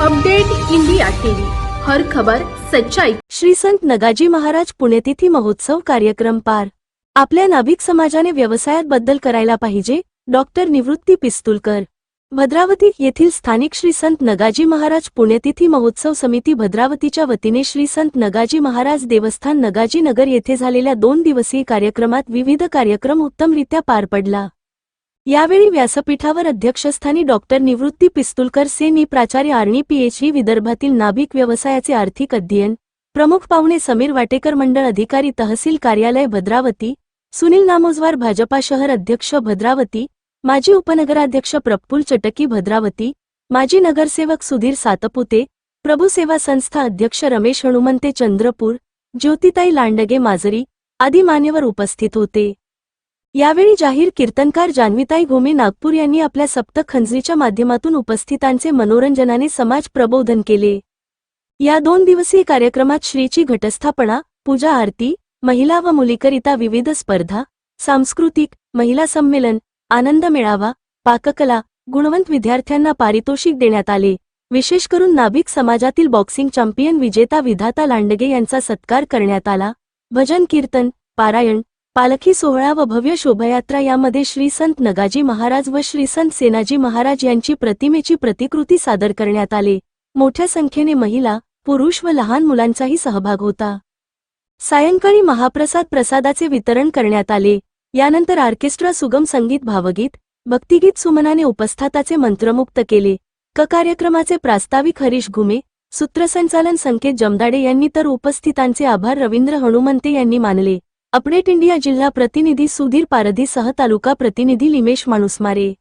Update India TV. हर खबर सच्चाई. श्री संत नगाजी महाराज पुण्यतिथी महोत्सव कार्यक्रम पार. आपल्या नाभिक समाजाने व्यवसायात बद्दल करायला पाहिजे डॉक्टर निवृत्ती पिस्तुलकर. भद्रावती येथील स्थानिक श्री संत नगाजी महाराज पुण्यतिथी महोत्सव समिती भद्रावतीच्या वतीने श्री संत नगाजी महाराज देवस्थान नगाजी नगर येथे झालेल्या दोन दिवसीय कार्यक्रमात विविध कार्यक्रम उत्तमरित्या पार पडला. यावेळी व्यासपीठावर अध्यक्षस्थानी डॉक्टर निवृत्ती पिस्तुलकर सेनी प्राचार्य आर्णी पीएचई विदर्भातील नाभिक व्यवसायाचे आर्थिक अध्ययन प्रमुख पाहुणे समीर वाटेकर मंडळ अधिकारी तहसील कार्यालय भद्रावती सुनील नामोजवार भाजपा शहर अध्यक्ष भद्रावती माजी उपनगराध्यक्ष प्रफुल चटकी भद्रावती माजी नगरसेवक सुधीर सातपुते प्रभू सेवा संस्था अध्यक्ष रमेश हनुमंते चंद्रपूर ज्योतिताई लांडगे माजरी आदी मान्यवर उपस्थित होते. यावेळी जाहीर कीर्तनकार जान्हवीताई घोमे नागपूर यांनी आपल्या सप्त खंजरीच्या माध्यमातून उपस्थितांचे मनोरंजनाने समाज प्रबोधन केले. या दोन दिवसीय कार्यक्रमात श्रीची घटस्थापना पूजा आरती महिला व मुलीकरिता विविध स्पर्धा सांस्कृतिक महिला संमेलन आनंद मेळावा पाककला गुणवंत विद्यार्थ्यांना पारितोषिक देण्यात आले. विशेष करून नाभिक समाजातील बॉक्सिंग चॅम्पियन विजेता विधाता लांडगे यांचा सत्कार करण्यात आला. भजन कीर्तन पारायण पालखी सोहळा व भव्य शोभायात्रा यामध्ये श्री संत नगाजी महाराज व श्री संत सेनाजी महाराज यांची प्रतिमेची प्रतिकृती सादर करण्यात आले. मोठ्या संख्येने महिला पुरुष व लहान मुलांचाही सहभाग होता. सायंकाळी महाप्रसाद प्रसादाचे वितरण करण्यात आले. यानंतर ऑर्केस्ट्रा सुगम संगीत भावगीत भक्तिगीत सुमनाने उपस्थाताचे मंत्रमुक्त केले. क कार्यक्रमाचे प्रास्ताविक हरीश घुमे सूत्रसंचालन संकेत जमदाडे यांनी तर उपस्थितांचे आभार रवींद्र हनुमंते यांनी मानले. अपडेट इंडिया जिल्हा प्रतिनिधी सुधीर पारधीसह तालुका प्रतिनिधी लिमेश माणुसमारे.